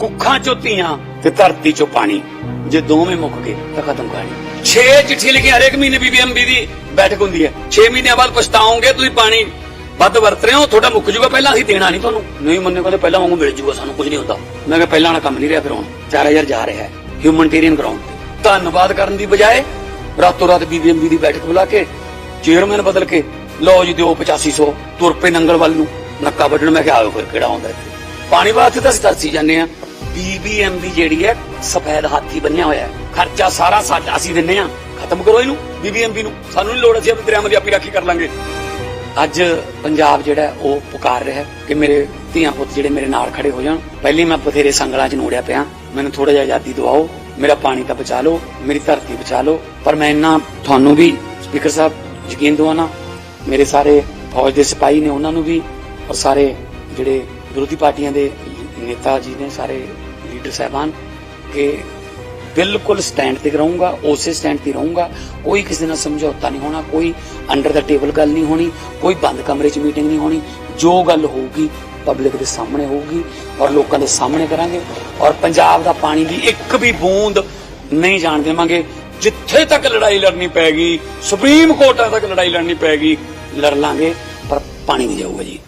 ਕੁੱਖਾਂ ਚੋਂ ਧੀਆਂ ਤੇ ਧਰਤੀ ਚੋਂ ਪਾਣੀ। ਜੇ ਦੋਵੇਂ ਮੁੱਕ ਗਏ ਤਾਂ ਖਤਮ ਕਹਾਣੀ। 6 ਚਿੱਠੀ ਲਿਖੀ ਹਰੇਕ ਮਹੀਨੇ ਬੀਬੀਐਮਬੀ ਦੀ ਬੈਠਕ ਹੁੰਦੀ ਹੈ। 6 ਮਹੀਨਿਆਂ ਬਾਅਦ ਪਛਤਾਓਗੇ ਤੁਸੀਂ ਪਾਣੀ। ਵੱਧ ਵਰਤ ਰਹੇ ਹੋ, ਤੁਹਾਡਾ ਮੁੱਕ ਜੂਗਾ ਪਹਿਲਾਂ ਅਸੀਂ ਦੇਣਾ ਨਹੀਂ ਤੁਹਾਨੂੰ। ਨਹੀਂ ਮੰਨੇ ਕਹਿੰਦੇ ਪਹਿਲਾਂ ਵਾਂਗੂ ਮਿਲ ਜੂਗਾ ਸਾਨੂੰ ਕੁਝ ਨਹੀਂ ਹੁੰਦਾ। ਮੈਂ ਕਿਹਾ ਪਹਿਲਾਂ ਵਾਲਾ ਕੰਮ ਨਹੀਂ ਰਿਹਾ ਫਿਰ ਹੁਣ। 4000 ਜਾ ਰਿਹਾ ਹੈ। ਹਿਊਮਨਿਟੇਰੀਅਨ ਗਰਾਊਂਡ ਤੇ। ਧੰਨਵਾਦ ਕਰਨ ਦੀ ਬਜਾਏ ਰਾਤੋਂ ਰਾਤ ਬੀਬੀਐਮਬੀ ਦੀ ਬੈਠਕ ਬੁਲਾ ਕੇ ਚੇਅਰਮੈਨ ਬਦਲ ਕੇ, ਲਓ ਜੀ ਦਿਓ 8500 ਤੁਰ ਪਏ ਨੰਗਲ ਵੱਲ ਨੂੰ। ਨੱਕਾ ਵੱਢਣ ਮੈਂ ਕਿਹਾ ਆਇਓ ਫਿਰ ਕਿਹੜਾ ਆਉਂਦਾ ਇੱਥੇ। ਪਾਣੀ ਵਾਸਤੇ ਤਾਂ ਅਸੀਂ ਤਰਸੀ ਜਾਂਦੇ ਆ ਬੀਬੀਐਮਬੀ ਜਿਹੜੀ ਹੈ ਸਫੈਦ ਹਾਥੀ ਬੰਨਿਆ ਹੋਇਆ ਹੈ। ਖਰਚਾ ਸਾਰਾ ਸਾਡਾ ਅਸੀਂ ਦਿੰਨੇ ਆ ਖਤਮ ਕਰੋ ਇਹਨੂੰ ਬੀਬੀਐਮਬੀ ਨੂੰ। ਸਾਨੂੰ ਨਹੀਂ ਲੋੜ, ਅਸੀਂ ਆਪਣੇ ਦਰਿਆਵਾਂ ਦੀ ਆਪੀ ਰਾਖੀ ਕਰ ਲਾਂਗੇ। ਅੱਜ ਪੰਜਾਬ ਜਿਹੜਾ ਉਹ ਪੁਕਾਰ ਰਿਹਾ ਕਿ ਮੇਰੇ ਧੀਆਂ ਪੁੱਤ ਜਿਹੜੇ ਮੇਰੇ ਨਾਲ ਖੜੇ ਹੋ ਜਾਣ। ਪਹਿਲੀ ਮੈਂ ਬਥੇਰੇ ਸੰਗਲਾਂ 'ਚ ਨੋੜਿਆ ਪਿਆ। ਮੈਨੂੰ ਥੋੜਾ ਜਿਹਾ ਆਜ਼ਾਦੀ ਦਿਵਾਓ। ਮੇਰਾ ਪਾਣੀ ਤਾਂ ਬਚਾ ਲਓ, ਮੇਰੀ ਧਰਤੀ ਬਚਾ ਲਓ। ਪਰ ਮੈਂ ਇੰਨਾ ਤੁਹਾਨੂੰ ਵੀ, ਸਪੀਕਰ ਸਾਹਿਬ, ਯਕੀਨ ਦਿਵਾਣਾ ਮੇਰੇ ਸਾਰੇ ਫੌਜ ਦੇ ਸਿਪਾਹੀ ਨੇ ਉਹਨਾਂ ਨੂੰ ਵੀ, ਔਰ ਸਾਰੇ ਜਿਹੜੇ ਵਿਰੋਧੀ ਪਾਰਟੀਆਂ ਦੇ ਨੇਤਾ ਜੀ ਨੇ ਸਾਰੇ ਲੀਡਰ ਸਾਹਿਬਾਨ ਕਿ ਬਿਲਕੁਲ ਸਟੈਂਡ ਤੇ ਰਹੂੰਗਾ, ਉਸੇ ਸਟੈਂਡ ਤੇ ਰਹੂੰਗਾ। ਕੋਈ ਕਿਸੇ ਨਾਲ ਸਮਝੌਤਾ ਨਹੀਂ ਹੋਣਾ, ਕੋਈ ਅੰਡਰ ਦਾ ਟੇਬਲ ਗੱਲ ਨਹੀਂ ਹੋਣੀ, ਕੋਈ ਬੰਦ ਕਮਰੇ 'ਚ ਮੀਟਿੰਗ ਨਹੀਂ ਹੋਣੀ। ਜੋ ਗੱਲ ਹੋਊਗੀ ਪਬਲਿਕ ਦੇ ਸਾਹਮਣੇ ਹੋਊਗੀ ਔਰ ਲੋਕਾਂ ਦੇ ਸਾਹਮਣੇ ਕਰਾਂਗੇ ਔਰ ਪੰਜਾਬ ਦਾ ਪਾਣੀ ਦੀ ਇੱਕ ਵੀ ਬੂੰਦ ਨਹੀਂ ਜਾਣ ਦੇਵਾਂਗੇ। ਜਿੱਥੇ ਤੱਕ ਲੜਾਈ ਲੜਨੀ ਪੈਗੀ ਸੁਪਰੀਮ ਕੋਰਟ ਤੱਕ ਲੜਾਈ ਲੜਨੀ ਪੈਗੀ ਲੜ ਲਾਂਗੇ, ਪਰ ਪਾਣੀ ਨਹੀਂ ਜਾਊਗਾ ਜੀ।